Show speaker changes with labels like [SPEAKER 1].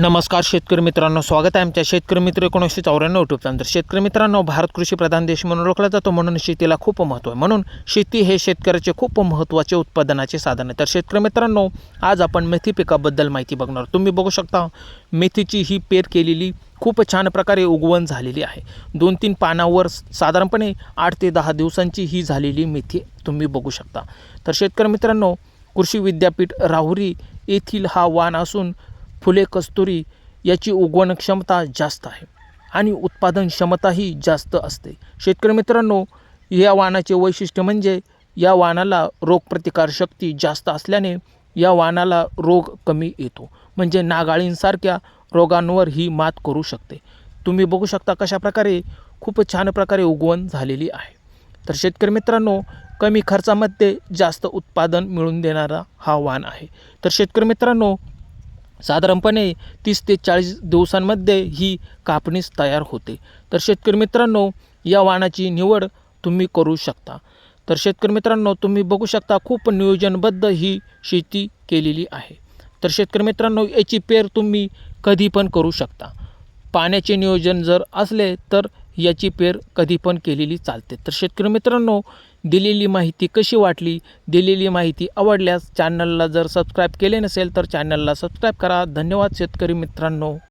[SPEAKER 1] नमस्कार शेतकरी मित्रांनो स्वागत आहे आमच्या शेतकरी मित्र एकोणीसशे चौऱ्याण्णव यूट्यूब चॅनल तर शेतकरी मित्रांनो भारत कृषी प्रधान देश म्हणून ओळखला जातो. म्हणून शेतीला खूप महत्त्व आहे. म्हणून शेती हे शेतकऱ्याचे खूप महत्त्वाचे उत्पादनाचे साधन आहे. तर शेतकरी मित्रांनो आज आपण मेथी पिकाबद्दल माहिती बघणार तुम्ही बघू शकता मेथीची ही पेर केलेली खूप छान प्रकारे उगवण झालेली आहे. दोन तीन पानावर साधारणपणे आठ ते दहा दिवसांची ही झालेली मेथी तुम्ही बघू शकता. तर शेतकरी मित्रांनो कृषी विद्यापीठ राहुरी येथील हा वाण असून फुले कस्तुरी याची उगवण क्षमता जास्त आहे आणि उत्पादन क्षमताही जास्त असते. शेतकरी मित्रांनो या वाणाचे वैशिष्ट्य म्हणजे या वाणाला रोगप्रतिकार शक्ती जास्त असल्याने या वाणाला रोग कमी येतो. म्हणजे नागाळींसारख्या रोगांवर ही मात करू शकते. तुम्ही बघू शकता कशा प्रकारे खूप छान प्रकारे उगवण झालेली आहे. तर शेतकरी मित्रांनो कमी खर्चामध्ये जास्त उत्पादन मिळवून देणारा हा वाण आहे. तर शेतकरी मित्रांनो साधारणपणे तीस ते चाळीस दिवसांमध्ये ही कापणीस तयार होते. तर शेतकरी मित्रांनो या वाणाची निवड तुम्ही करू शकता. तर शेतकरी मित्रांनो तुम्ही बघू शकता खूप नियोजनबद्ध ही शेती केलेली आहे. तर शेतकरी मित्रांनो याची पेर तुम्ही कधी पण करू शकता. पाण्याचे नियोजन जर असले तर याची पेर कधी पण केलेली चालते. तर शेतकरी मित्रांनो दिलेली माहिती कशी वाटली? दिलेली माहिती आवडल्यास चॅनलला जर सबस्क्राईब केले नसेल तर चॅनलला सबस्क्राईब करा. धन्यवाद शेतकरी मित्रांनो.